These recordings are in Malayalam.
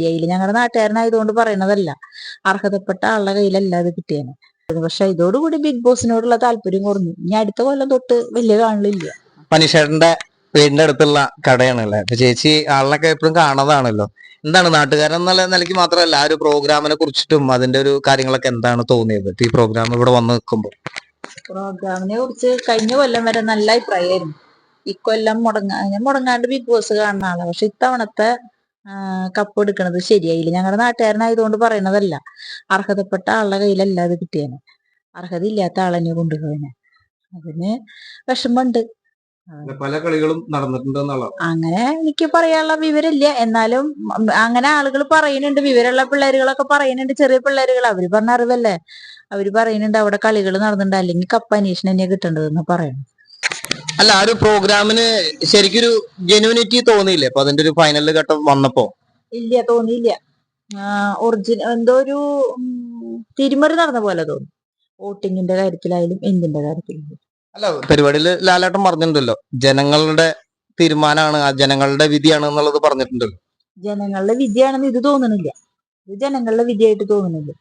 കയ്യിൽ ഞങ്ങളുടെ നാട്ടുകാരനായതുകൊണ്ട് പറയുന്നതല്ല അർഹതപ്പെട്ട ആളുടെ കയ്യിലല്ല അത് കിട്ടിയേനെ. പക്ഷെ ഇതോടുകൂടി ബിഗ് ബോസിനോടുള്ള താല്പര്യം കുറഞ്ഞു. ഇനി അടുത്ത കൊല്ലം തൊട്ട് വലിയ കാണലില്ല. പനിഷേട്ടന്റെ വീടിന്റെ അടുത്തുള്ള കടയാണല്ലേ? അപ്പൊ ചേച്ചി ആളിനൊക്കെ എപ്പോഴും കാണാതാണല്ലോ. എന്താണ് നാട്ടുകാരൻ എന്നുള്ള നിലയ്ക്ക് മാത്രമല്ല ആ ഒരു പ്രോഗ്രാമിനെ കുറിച്ചിട്ടും അതിന്റെ ഒരു കാര്യങ്ങളൊക്കെ എന്താണ് തോന്നിയത്? ഈ പ്രോഗ്രാം ഇവിടെ വന്ന് നിൽക്കുമ്പോൾ. പ്രോഗ്രാമിനെ കുറിച്ച് കഴിഞ്ഞ കൊല്ലം വരെ നല്ല അഭിപ്രായമായിരുന്നു. ഇക്കൊല്ലം മുടങ്ങാ ഞാൻ മുടങ്ങാണ്ട് ബിഗ് ബോസ് കാണുന്ന ആളാണ് പക്ഷെ ഇത്തവണത്തെ കപ്പ് എടുക്കുന്നത് ശരിയായില്ല. ഞങ്ങളുടെ നാട്ടുകാരനായതുകൊണ്ട് പറയണതല്ല. അർഹതപ്പെട്ട ആളുടെ കയ്യിലല്ല അത് കിട്ടിയത് അർഹത ഇല്ലാത്ത ആളെന്നെ കൊണ്ടുപോയനെ. അതിന് വിഷമമുണ്ട്. പല കളികളും നടന്നിട്ടുണ്ട് അങ്ങനെ എനിക്ക് പറയാനുള്ള വിവരമില്ല. എന്നാലും അങ്ങനെ ആളുകൾ പറയുന്നുണ്ട്. വിവരമുള്ള പിള്ളേരുകളൊക്കെ പറയുന്നുണ്ട്. ചെറിയ പിള്ളേരുകൾ. അവർ പറഞ്ഞ അറിവല്ലേ? അവർ പറയുന്നുണ്ട് അവിടെ കളികൾ നടന്നിട്ടുണ്ട്. അല്ലെങ്കിൽ കപ്പ് അന്വേഷണം തന്നെയാ കിട്ടേണ്ടതെന്ന് പറയുന്നു അല്ല ആ ഒരു പ്രോഗ്രാമിന് ശരിക്കൊരു ജെനുവിനിറ്റി തോന്നിയില്ലേ? അപ്പൊ അതിന്റെ ഒരു ഫൈനൽ ഘട്ടം വന്നപ്പോ? ഇല്ല തോന്നിയില്ല. ഒറിജിനൽ എന്തോ ഒരു തിരുമറി നടന്ന പോലെ തോന്നി. വോട്ടിങ്ങിന്റെ കാര്യത്തിലായാലും എന്തിന്റെ കാര്യത്തിലായാലും. അല്ല പരിപാടിയിൽ ലാലേട്ടൻ പറഞ്ഞിട്ടുണ്ടല്ലോ. ജനങ്ങളുടെ തീരുമാനമാണ് ജനങ്ങളുടെ വിധിയാണ് എന്നുള്ളത് പറഞ്ഞിട്ടുണ്ടല്ലോ. ജനങ്ങളുടെ വിധിയാണെന്ന് ഇത് തോന്നണില്ല. ഇത് ജനങ്ങളുടെ വിധിയായിട്ട് തോന്നണില്ല.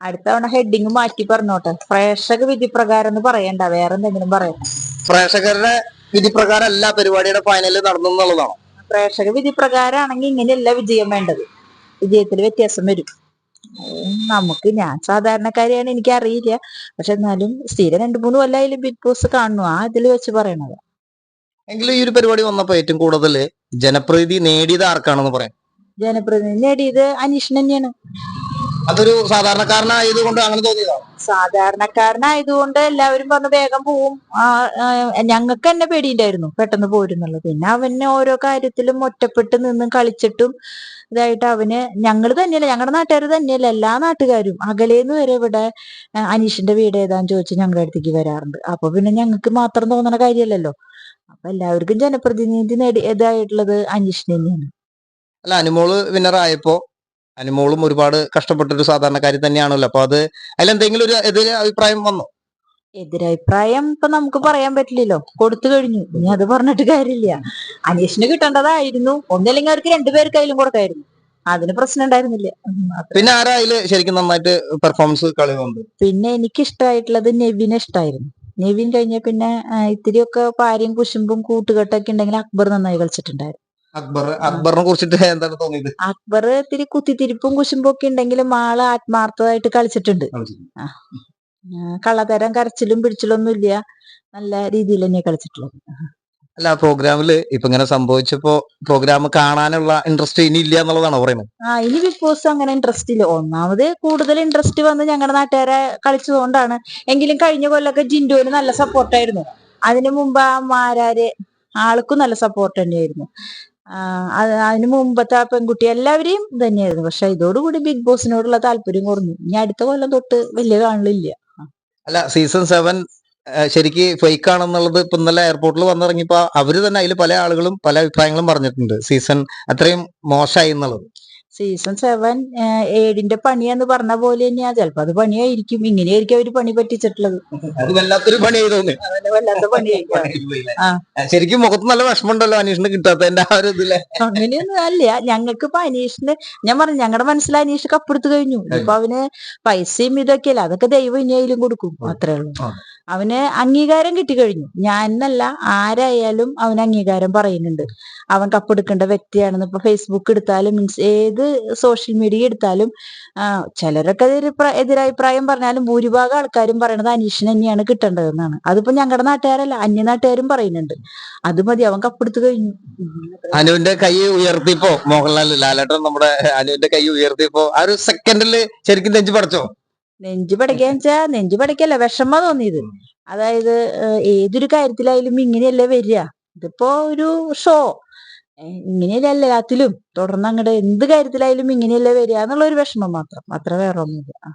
അടുത്ത തവണ ഹെഡിങ് മാറ്റി പറഞ്ഞോട്ടെ. പ്രേക്ഷക വിധി പ്രകാരം എന്ന് പറയണ്ട. വേറെ എന്തെങ്കിലും പറയണ്ട. പ്രേക്ഷകരുടെ വിധി പ്രകാരം അല്ല പരിപാടിയുടെ ഫൈനലിൽ നടന്നു എന്നുള്ളതാണ്. പ്രേക്ഷക വിധി പ്രകാരമാണെങ്കിൽ ഇങ്ങനെയല്ല വിജയം വേണ്ടത്. വിജയത്തിൽ വ്യത്യാസം വരും. നമുക്ക് ഞാൻ സാധാരണക്കാരിയാണ് എനിക്ക് അറിയില്ല പക്ഷെ എന്നാലും സ്ഥിരം രണ്ടു മൂന്ന് കൊല്ലായാലും ബിഗ് ബോസ് കാണുന്നു. ആ ഇതിൽ വെച്ച് പറയണത്. എങ്കിലും ഈ ഒരു പരിപാടി വന്നപ്പോ ഏറ്റവും കൂടുതൽ ജനപ്രീതി നേടിയത് ആർക്കാണെന്ന് പറയാം? ജനപ്രീതി നേടിയത് അനീഷ് തന്നെയാണ്. അതൊരു സാധാരണക്കാരനായത് കൊണ്ട് അങ്ങനെ തോന്നിയതാണ് സാധാരണക്കാരനായതുകൊണ്ട് എല്ലാവരും പറഞ്ഞ് വേഗം പോവും. ഞങ്ങൾക്ക് തന്നെ പേടിയുണ്ടായിരുന്നു പെട്ടെന്ന് പോരുന്നുള്ളത്. പിന്നെ അവനെ ഓരോ കാര്യത്തിലും ഒറ്റപ്പെട്ട് നിന്നും കളിച്ചിട്ടും ഇതായിട്ട് അവന് ഞങ്ങൾ തന്നെയല്ല ഞങ്ങളുടെ നാട്ടുകാർ തന്നെയല്ല എല്ലാ നാട്ടുകാരും. അകലേന്ന് വരെ ഇവിടെ അനീഷിന്റെ വീട് ഏതാന്ന് ചോദിച്ച് ഞങ്ങളുടെ അടുത്തേക്ക് വരാറുണ്ട്. അപ്പൊ പിന്നെ ഞങ്ങൾക്ക് മാത്രം തോന്നണ കാര്യമല്ലല്ലോ അപ്പൊ എല്ലാവർക്കും ജനപ്രതിനിധി നേടി ഇതായിട്ടുള്ളത് അനീഷിന് തന്നെയാണ്. അല്ല അനുമോൾ വിന്നർ ആയപ്പോ അനുമോളും ഒരുപാട് കഷ്ടപ്പെട്ട കഷ്ടപ്പെട്ടൊരു സാധാരണക്കാരി തന്നെയാണല്ലോ. അപ്പൊ അത് അതിലെന്തെങ്കിലും ഒരു എതിരെ അഭിപ്രായം വന്നു? എതിരഭിപ്രായം ഇപ്പൊ നമുക്ക് പറയാൻ പറ്റില്ലല്ലോ. കൊടുത്തു കഴിഞ്ഞു. ഇനി അത് പറഞ്ഞിട്ട് കാര്യമില്ല. അനീഷിന് കിട്ടേണ്ടതായിരുന്നു. ഒന്നില്ലെങ്കിൽ അവർക്ക് രണ്ടുപേർക്ക് അതിലും കൊടുക്കായിരുന്നു അതിന് പ്രശ്നം ഉണ്ടായിരുന്നില്ല. പിന്നെ ആരാ അതിൽ ശരിക്കും നന്നായിട്ട് പെർഫോമൻസ് കളി പിന്നെ എനിക്ക് ഇഷ്ടമായിട്ടുള്ളത് നെവിനെ ഇഷ്ടമായിരുന്നു നെവിൻ കഴിഞ്ഞ പിന്നെ ഇത്തിരിയൊക്കെ പാരിയും കുശുമ്പും കൂട്ടുകെട്ടൊക്കെ ഉണ്ടെങ്കിൽ അക്ബർ നന്നായി കളിച്ചിട്ടുണ്ടായിരുന്നു. അക്ബർ അക്ബറിനെ കുറിച്ചിട്ട് എന്താണ് തോന്നിയത്? അക്ബർ ഇത്തിരി കുത്തിത്തിരിപ്പും കുശുമ്പും ഒക്കെ ഉണ്ടെങ്കിലും ആൾ ആത്മാർത്ഥമായിട്ട് കളിച്ചിട്ടുണ്ട്. കള്ളതരം കരച്ചിലും പിടിച്ചിലൊന്നും ഇല്ല. നല്ല രീതിയിൽ തന്നെ കളിച്ചിട്ടുള്ളത്. അല്ല പ്രോഗ്രാമിൽ ഇപ്പൊ ഇങ്ങനെ സംഭവിച്ചപ്പോ പ്രോഗ്രാം കാണാനുള്ള ഇൻട്രസ്റ്റ് ഇനി ഇല്ല എന്നുള്ളതാണോ പറയുന്നത്. ആ ഇനി ബിഗ് ബോസ് അങ്ങനെ ഇൻട്രസ്റ്റ് ഇല്ല. ഒന്നാമത് കൂടുതൽ ഇൻട്രസ്റ്റ് വന്ന് ഞങ്ങളുടെ നാട്ടുകാരെ കളിച്ചതുകൊണ്ടാണ്. എങ്കിലും കഴിഞ്ഞ കൊല്ലൊക്കെ ജിൻഡോന് നല്ല സപ്പോർട്ടായിരുന്നു അതിനു മുമ്പ് ആ മാരാര് ആൾക്കും നല്ല സപ്പോർട്ട് തന്നെയായിരുന്നു. അതിന് മുമ്പത്തെ ആ പെൺകുട്ടി എല്ലാവരെയും തന്നെയായിരുന്നു പക്ഷെ ഇതോടുകൂടി ബിഗ് ബോസിനോടുള്ള താല്പര്യം കുറഞ്ഞു. ഇനി അടുത്ത കൊല്ലം തൊട്ട് വലിയ കാണലില്ല. അല്ല സീസൺ സെവൻ ശരിക്ക് ഫേക്ക് ആണെന്നുള്ളത് ഇപ്പൊ ഇന്നലെ എയർപോർട്ടിൽ വന്നിറങ്ങിയപ്പോ അവർ തന്നെ അതിൽ പല ആളുകളും പല അഭിപ്രായങ്ങളും പറഞ്ഞിട്ടുണ്ട്. സീസൺ അത്രയും മോശമായി എന്നുള്ളത്. സീസൺ സെവൻ ഏഴിന്റെ പണിയെന്ന് പറഞ്ഞ പോലെ തന്നെയാ. ചിലപ്പോ അത് പണിയായിരിക്കും. ഇങ്ങനെയായിരിക്കും അവർ പണി പറ്റിച്ചിട്ടുള്ളത്. അത് വല്ലാത്തൊരു പണിയായി തോന്നി അതന്നെ വല്ലാത്ത പണിയായിരിക്കും ശരിക്കും മുഖത്ത് നല്ല വിഷമമുണ്ടല്ലോ അനീഷിന് കിട്ടാത്തതിന്റെ ആ ഒരു ഇതിൽ. അങ്ങനെയൊന്നും അല്ല. ഞങ്ങൾക്ക് ഇപ്പൊ അനീഷിന് ഞാൻ പറഞ്ഞു ഞങ്ങളുടെ മനസ്സിൽ അനീഷ് കപ്പെടുത്തു കഴിഞ്ഞു. ഇപ്പൊ അവന് പൈസയും ഇതൊക്കെയല്ല. അതൊക്കെ ദൈവം ഇനിയായാലും കൊടുക്കും. അത്രേ ഉള്ളൂ. അവന് അംഗീകാരം കിട്ടിക്കഴിഞ്ഞു ഞാൻ എന്നല്ല ആരായാലും അവന് അംഗീകാരം പറയുന്നുണ്ട്. അവൻ കപ്പെടുക്കേണ്ട വ്യക്തിയാണെന്ന് ഇപ്പൊ ഫേസ്ബുക്ക് എടുത്താലും മീൻസ് ഏത് സോഷ്യൽ മീഡിയ എടുത്താലും ചിലരൊക്കെ എതിരഭിപ്രായം പറഞ്ഞാലും ഭൂരിഭാഗം ആൾക്കാരും പറയണത് അനീഷിന് തന്നെയാണ് കിട്ടേണ്ടതെന്നാണ്. അതിപ്പോ ഞങ്ങളുടെ നാട്ടുകാരല്ല അന്യ നാട്ടുകാരും പറയുന്നുണ്ട്. അത് മതി അവൻ കപ്പെടുത്തു കഴിഞ്ഞു. അനുവിന്റെ കൈ ഉയർത്തിപ്പോ മോഹൻലാൽ ലാലേട്ടൻ നമ്മുടെ അനുവിന്റെ കൈ ഉയർത്തിപ്പോ ആ ഒരു സെക്കൻഡിൽ ശരിക്കും നെഞ്ചു പടച്ചോ? നെഞ്ചു പടയ്ക്കാന്ന് വെച്ചാ നെഞ്ചു പടയ്ക്കല്ല വിഷമ തോന്നിയത്. അതായത് ഏതൊരു കാര്യത്തിലായാലും ഇങ്ങനെയല്ലേ വരിക. ഇതിപ്പോ ഒരു ഷോ ഇങ്ങനെയല്ല എല്ലാത്തിലും. തുടർന്ന് അങ്ങോട്ട് എന്ത് കാര്യത്തിലായാലും ഇങ്ങനെയല്ലേ വരിക എന്നുള്ള ഒരു വിഷമം മാത്രം. അത്ര വേറെ ഒന്നുമില്ല ആ.